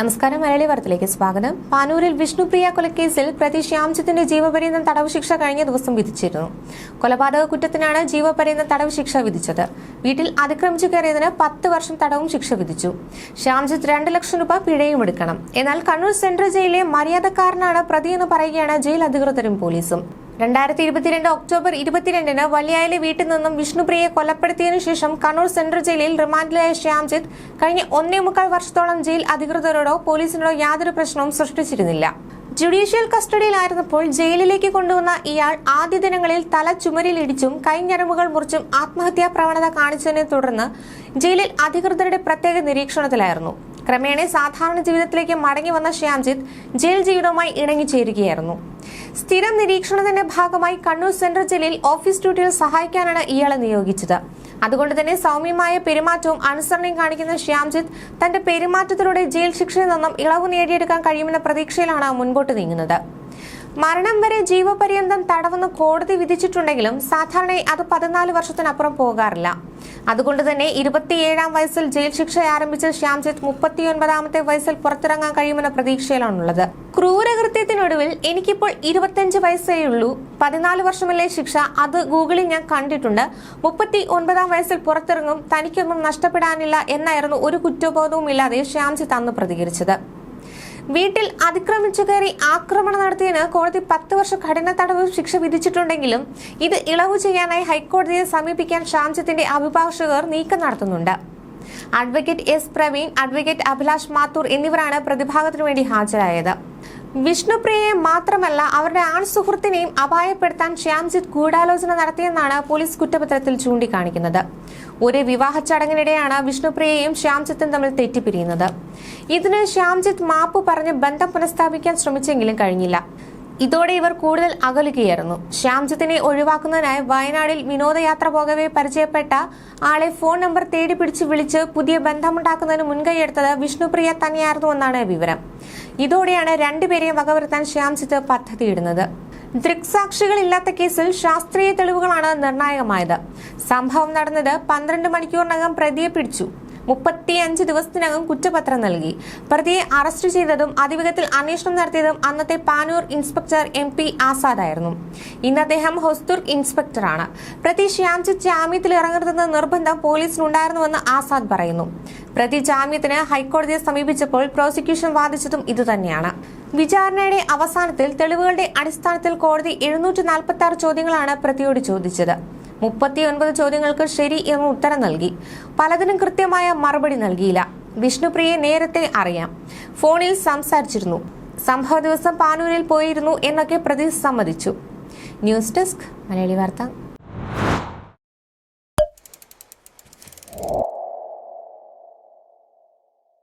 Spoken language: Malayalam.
നമസ്കാരം മലയാളി വാർത്തയിലേക്ക് സ്വാഗതം. പാനൂരിൽ വിഷ്ണുപ്രിയ കൊലക്കേസിൽ പ്രതി ശ്യാംജിത്തിന്റെ ജീവപര്യന്തം തടവ് ശിക്ഷ കഴിഞ്ഞ ദിവസം വിധിച്ചിരുന്നു. കൊലപാതക കുറ്റത്തിനാണ് ജീവപര്യന്തം തടവ് ശിക്ഷ വിധിച്ചത്. വീട്ടിൽ അതിക്രമിച്ചു കയറിയതിന് പത്ത് വർഷം തടവും ശിക്ഷ വിധിച്ചു. ശ്യാംജിത്ത് രണ്ട് ലക്ഷം രൂപ പിഴയും എടുക്കണം. എന്നാൽ കണ്ണൂർ സെൻട്രൽ ജയിലിലെ മര്യാദക്കാരനാണ് പ്രതിയെന്ന് പറയുകയാണ് ജയിൽ അധികൃതരും പോലീസും. രണ്ടായിരത്തി ഇരുപത്തിരണ്ട് ഒക്ടോബർ ഇരുപത്തിരണ്ടിന് വലിയായിലെ വീട്ടിൽ നിന്നും വിഷ്ണുപ്രിയയെ കൊലപ്പെടുത്തിയതിനു ശേഷം കണ്ണൂർ സെൻട്രൽ ജയിലിൽ റിമാൻഡിലായ ശ്യാംജിത്ത് കഴിഞ്ഞ ഒന്നേ മുക്കാൽ വർഷത്തോളം ജയിൽ അധികൃതരോടോ പോലീസിനോടോ യാതൊരു പ്രശ്നവും സൃഷ്ടിച്ചിരുന്നില്ല. ജുഡീഷ്യൽ കസ്റ്റഡിയിലായിരുന്നപ്പോൾ ജയിലിലേക്ക് കൊണ്ടുവന്ന ഇയാൾ ആദ്യ ദിനങ്ങളിൽ തല ചുമരിലിടിച്ചും കൈഞ്ഞരമ്പുകൾ മുറിച്ചും ആത്മഹത്യാ പ്രവണത കാണിച്ചതിനെ തുടർന്ന് ജയിലിൽ അധികൃതരുടെ പ്രത്യേക നിരീക്ഷണത്തിലായിരുന്നു. ക്രമേണ സാധാരണ ജീവിതത്തിലേക്ക് മടങ്ങി വന്ന ശ്യാംജിത്ത് ജയിൽ ജീവിതവുമായി ഇണങ്ങിച്ചേരുകയായിരുന്നു. സ്ഥിരം നിരീക്ഷണത്തിന്റെ ഭാഗമായി കണ്ണൂർ സെൻട്രൽ ജയിലിൽ ഓഫീസ് ഡ്യൂട്ടിയിൽ സഹായിക്കാനാണ് ഇയാളെ നിയോഗിച്ചത്. അതുകൊണ്ട് തന്നെ സൗമ്യമായ പെരുമാറ്റവും അനുസരണയും കാണിക്കുന്ന ശ്യാംജിത്ത് തന്റെ പെരുമാറ്റത്തിലൂടെ ജയിൽ ശിക്ഷയിൽ നിന്നും ഇളവ് നേടിയെടുക്കാൻ കഴിയുമെന്ന പ്രതീക്ഷയിലാണ് മുൻപോട്ട് നീങ്ങുന്നത്. മരണം വരെ ജീവപര്യന്തം തടവെന്ന് കോടതി വിധിച്ചിട്ടുണ്ടെങ്കിലും സാധാരണയായി അത് പതിനാല് വർഷത്തിനപ്പുറം പോകാറില്ല. അതുകൊണ്ട് തന്നെ ഇരുപത്തിയേഴാം വയസ്സിൽ ജയിൽ ശിക്ഷ ആരംഭിച്ച ശ്യാംജിത്ത് മുപ്പത്തിയൊൻപതാമത്തെ വയസ്സിൽ പുറത്തിറങ്ങാൻ കഴിയുമെന്ന പ്രതീക്ഷയിലാണുള്ളത്. ക്രൂരകൃത്യത്തിനൊടുവിൽ എനിക്കിപ്പോൾ ഇരുപത്തിയഞ്ച് വയസ്സേ ഉള്ളൂ. പതിനാല് വർഷമല്ലേ ശിക്ഷ? അത് ഗൂഗിളിൽ ഞാൻ കണ്ടിട്ടുണ്ട്. മുപ്പത്തി ഒൻപതാം വയസ്സിൽ പുറത്തിറങ്ങും തനിക്കൊന്നും നഷ്ടപ്പെടാനില്ല എന്നായിരുന്നു ഒരു കുറ്റബോധവും ഇല്ലാതെ ശ്യാംജിത്ത് അന്ന് പ്രതികരിച്ചത്. വീട്ടിൽ അതിക്രമിച്ചു കയറി ആക്രമണം നടത്തിയതിന് കോടതി പത്ത് വർഷം കഠിന തടവ് ശിക്ഷ വിധിച്ചിട്ടുണ്ടെങ്കിലും ഇത് ഇളവ് ചെയ്യാനായി ഹൈക്കോടതിയെ സമീപിക്കാൻ ഷാംജിത്തിന്റെ അഭിഭാഷകർ നീക്കം നടത്തുന്നുണ്ട്. Advocate S Praveen advocate Abhilash Mathur എന്നിവരാണ് പ്രതിഭാഗത്തിനു വേണ്ടി ഹാജരായത്. വിഷ്ണുപ്രിയയെ മാത്രമല്ല അവരുടെ ആൺ സുഹൃത്തിനെയും അപായപ്പെടുത്താൻ ശ്യാംജിത്ത് ഗൂഢാലോചന നടത്തിയെന്നാണ് പോലീസ് കുറ്റപത്രത്തിൽ ചൂണ്ടിക്കാണിക്കുന്നത്. ഒരു വിവാഹ ചടങ്ങിനിടെയാണ് വിഷ്ണുപ്രിയയും ശ്യാംജിത്തും തമ്മിൽ തെറ്റിപ്പിരിയുന്നത്. ഇതിന് ശ്യാംജിത്ത് മാപ്പ് പറഞ്ഞ് ബന്ധം പുനഃസ്ഥാപിക്കാൻ ശ്രമിച്ചെങ്കിലും കഴിഞ്ഞില്ല. ഇതോടെ ഇവർ കൂടുതൽ അകലുകയായിരുന്നു. ശ്യാംജിത്തിനെ ഒഴിവാക്കുന്നതിനായി വയനാടിൽ വിനോദയാത്ര പോകവെ പരിചയപ്പെട്ട ആളെ ഫോൺ നമ്പർ തേടി പിടിച്ച് വിളിച്ച് പുതിയ ബന്ധമുണ്ടാക്കുന്നതിന് മുൻകൈയെടുത്തത് വിഷ്ണുപ്രിയ തന്നെയായിരുന്നുവെന്നാണ് വിവരം. ഇതോടെയാണ് രണ്ടുപേരെയും വകവരുത്താൻ ശ്യാംജിത്ത് പദ്ധതിയിടുന്നത്. ദൃക്സാക്ഷികളില്ലാത്ത കേസിൽ ശാസ്ത്രീയ തെളിവുകളാണ് നിർണായകമായത്. സംഭവം നടന്നത് പന്ത്രണ്ട് മണിക്കൂറിനകം പ്രതിയെ പിടിച്ചു. മുപ്പത്തിയഞ്ച് ദിവസത്തിനകം കുറ്റപത്രം നൽകി. പ്രതിയെ അറസ്റ്റ് ചെയ്തതും അതിവേഗത്തിൽ അന്വേഷണം നടത്തിയതും അന്നത്തെ പാനൂർ ഇൻസ്പെക്ടർ എം പി ആസാദായിരുന്നു. ഇന്ന് അദ്ദേഹം ഹൊസ്തുർ ഇൻസ്പെക്ടറാണ്. പ്രതി ശ്യാംജിത്ത് ജാമ്യത്തിൽ ഇറങ്ങരുതെന്ന നിർബന്ധം പോലീസിനുണ്ടായിരുന്നുവെന്ന് ആസാദ് പറയുന്നു. പ്രതി ജാമ്യത്തിന് ഹൈക്കോടതിയെ സമീപിച്ചപ്പോൾ പ്രോസിക്യൂഷൻ വാദിച്ചതും ഇതുതന്നെയാണ്. വിചാരണയുടെ അവസാനത്തിൽ തെളിവുകളുടെ അടിസ്ഥാനത്തിൽ കോടതി എഴുന്നൂറ്റി നാൽപ്പത്തി ആറ് ചോദ്യങ്ങളാണ് പ്രതിയോട് ചോദിച്ചത്. മുപ്പത്തിയൊൻപത് ചോദ്യങ്ങൾക്ക് ശരി എന്ന് ഉത്തരം നൽകി. പലതിനും കൃത്യമായ മറുപടി നൽകിയില്ല. വിഷ്ണുപ്രിയെ നേരത്തെ അറിയാം. ഫോണിൽ സംസാരിച്ചിരുന്നു. സംഭവ ദിവസം പാനൂരിൽ പോയിരുന്നു എന്നൊക്കെ പ്രതി സമ്മതിച്ചു. ന്യൂസ് ഡെസ്ക് മലയാളി വാർത്ത.